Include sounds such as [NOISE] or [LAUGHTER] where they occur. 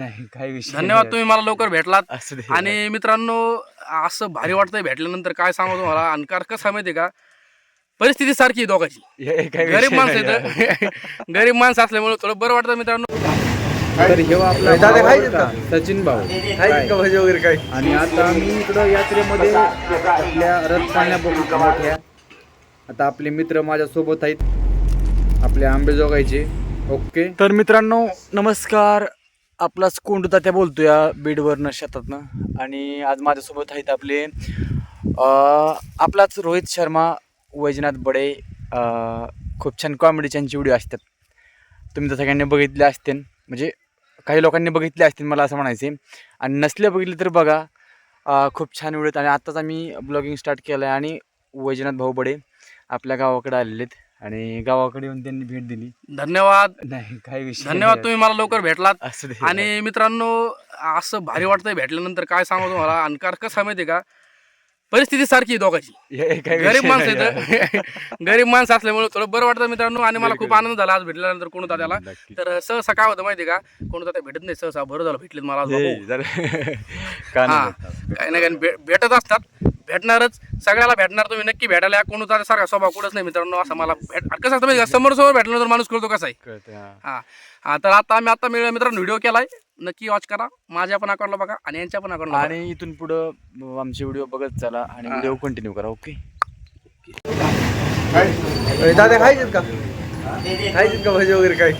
नाही काही विषय धन्यवाद तुम्ही मला लवकर भेटलात. असू दे आणि मित्रांनो असं भारी वाटतंय भेटल्यानंतर काय सांगू तुम्हाला? आणि कार कसं आहे माहिती का? परिस्थिती सारखी आहे दोघांची. हे काही गरीब माणसं नाही. येतं गरीब माणसं असल्यामुळे थोडं बरं वाटतं मित्रांनो. तर हे आपला दादा भाऊ का? सचिन भाऊ. आहे का भाजी वगैरे काय आणि आता आम्ही इकडं यात्रेमध्ये आपल्या रथपाण्या बघू मोठ्या आता आपले मित्र माझ्या सोबत आहेत. आपले आंबेजोगाईचे. ओके. तर मित्रांनो नमस्कार. आपलाच कोंडता त्या बोलतो या बीडवरनं शेतातनं. आणि आज माझ्यासोबत आहेत आपले आपलाच रोहित शर्मा वैजनाथ बडे खूप छान कॉमेडी त्यांचे व्हिडिओ असतात. तुम्ही तर सगळ्यांनी बघितले असतील. म्हणजे काही लोकांनी बघितले असतील मला असं म्हणायचे. आणि नसले बघितले तर बघा. खूप छान व्हिडिओ आणि आत्ताच आम्ही ब्लॉगिंग स्टार्ट केलं आहे आणि वैजनाथ भाऊ बडे आपल्या गावाकडे आलेले आहेत. आणि गावाकडे येऊन त्यांनी भेट दिली. धन्यवाद. नाही काही विषय धन्यवाद तुम्ही मला लवकर भेटलात. असू आणि मित्रांनो असं भारी वाटतंय भेटल्यानंतर काय सांगू तुम्हाला? आणि कसं आहे माहिती आहे का? परिस्थिती सारखी आहे दोघांची. हे काही गरीब विषय माणसं नाही. येतं गरीब माणसं असल्यामुळे थोडं बरं वाटतं मित्रांनो आणि मला खूप. आनंद झाला आज भेटल्यानंतर कोण होता त्याला. नक्की. तर सहसा काय होतं माहिती आहे का? कोण होता ते भेटत नाही सहसा बरं झालं भेटले मला आज हे, बाबू. जरा- [LAUGHS] का हा. नाही भेटणार? काही ना काही भे- भेटत असतात. भेटणारच. सगळ्याला भेटणार तुम्ही. नक्की भेटायला या. कोण होता सारखा स्वभाव कुठंच नाही मित्रांनो. असं मला भेट कसं असतं माहिती आहे का समोर समोर भेटल्यानंतर माणूस कळतो कसा आहे. हा. हा. तर आता आम्ही आता मिळ- मित्रांनो. व्हिडिओ केलाय. नक्की वॉच करा. माझ्या पण अकाउंटला बघा आणि यांच्या पण अकाउंटला आणि इथून पुढं आमचे व्हिडिओ बघत चला आणि. व्हिडिओ कंटिन्यू करा ओके दादा खायचे का? खायचे का भाजी वगैरे काय?